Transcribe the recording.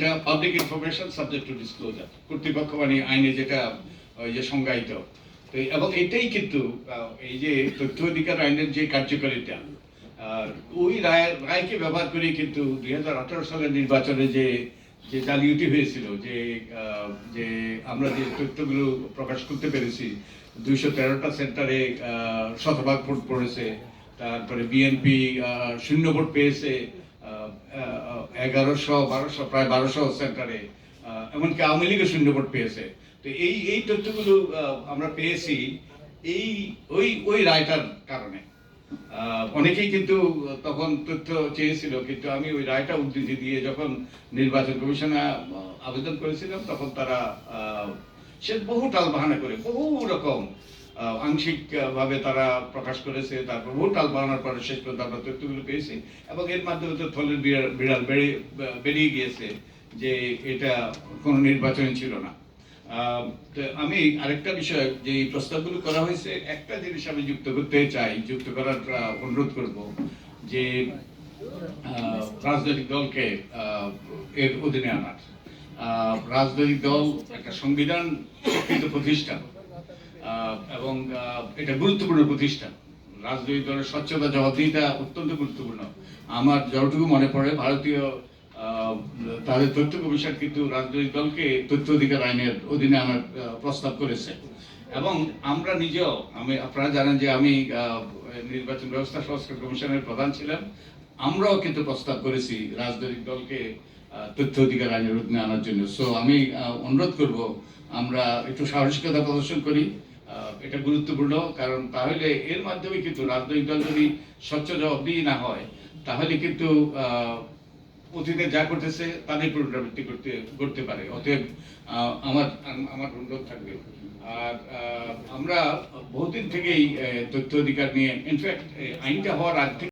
এটা public information subject to disclosure কর্তৃপক্ষ মানে আইনে যেটা যে সংজ্ঞায়িত। এবং এটাই কিন্তু এই যে তথ্য অধিকার আইনের যে কার্যকারিতা ওই রায় রায়কে ব্যবহার করে কিন্তু দুই হাজার আঠারো সালের নির্বাচনে যে যে জালিয়াতি হয়েছিল, যে যে আমরা যে তথ্যগুলো প্রকাশ করতে পেরেছি, দুইশো তেরোটা সেন্টারে শতভাগ ভোট পড়েছে। তারপরে বিএনপি শূন্য ভোট পেয়েছে। এগারোশো, বারোশো, প্রায় বারোশো সেন্টারে এমনকি আওয়ামী লীগও শূন্য ভোট পেয়েছে। তো এই এই তথ্যগুলো আমরা পেয়েছি এই, ওই ওই রায়টার কারণে। অনেকেই কিন্তু তখন তথ্য চেয়েছিল, কিন্তু আমি ওই রায়টা উদ্ধৃতি দিয়ে যখন নির্বাচন কমিশনে আবেদন করেছিলাম, তখন তারা সে বহু টাল বাহানা করে বহু রকম আহ, আংশিক ভাবে তারা প্রকাশ করেছে তারপর বহু টাল বাহানার পরে শেষ পর্যন্ত আমরা তথ্যগুলো পেয়েছি এবং এর মাধ্যমে তো থলের বিড়াল বেড়ে বেরিয়ে গিয়েছে যে এটা কোনো নির্বাচন ছিল না। আমি আরেকটা বিষয় যে এই প্রস্তাবগুলো করা হয়েছে একটা জিনিস আমি যুক্ত করতে চাই যুক্ত করার অনুরোধ করব যে রাজনৈতিক দলকে এর অধীনে আনার। রাজনৈতিক দল একটা সংবিধান স্বীকৃত প্রতিষ্ঠান এবং এটা গুরুত্বপূর্ণ প্রতিষ্ঠান। রাজনৈতিক দলের স্বচ্ছতা, জবাবদিহিতা অত্যন্ত গুরুত্বপূর্ণ। আমার যতটুকু মনে পড়ে, ভারতীয় তাদের তথ্য কমিশন কিন্তু রাজনৈতিক দলকে তথ্য অধিকার আইনের অধীনে আমার প্রস্তাব করেছে। এবং আমরা নিজেও, আমি, আপনারা জানেন যে আমি নির্বাচন ব্যবস্থা সংস্কার কমিশনের প্রধান ছিলাম। আমরাও কিন্তু প্রস্তাব করেছি রাজনৈতিক দলকে তথ্য অধিকার আইনের অধীনে আনার জন্য। সো আমি অনুরোধ করব, আমরা একটু সাহসিকতা প্রদর্শন করি। এটা গুরুত্বপূর্ণ, কারণ তাহলে এর মাধ্যমে কিন্তু রাজনৈতিক দল যদি স্বচ্ছ জবাবদিহি না হয়, তাহলে কিন্তু অতীতে যা করতেছে তাদের পুনরাবৃত্তি করতে করতে পারে। অতএব আমার আমার অনুরোধ থাকবে। আর আমরা বহুদিন থেকেই তথ্য অধিকার নিয়ে ইনফ্যাক্ট আইনটা হওয়ার আগ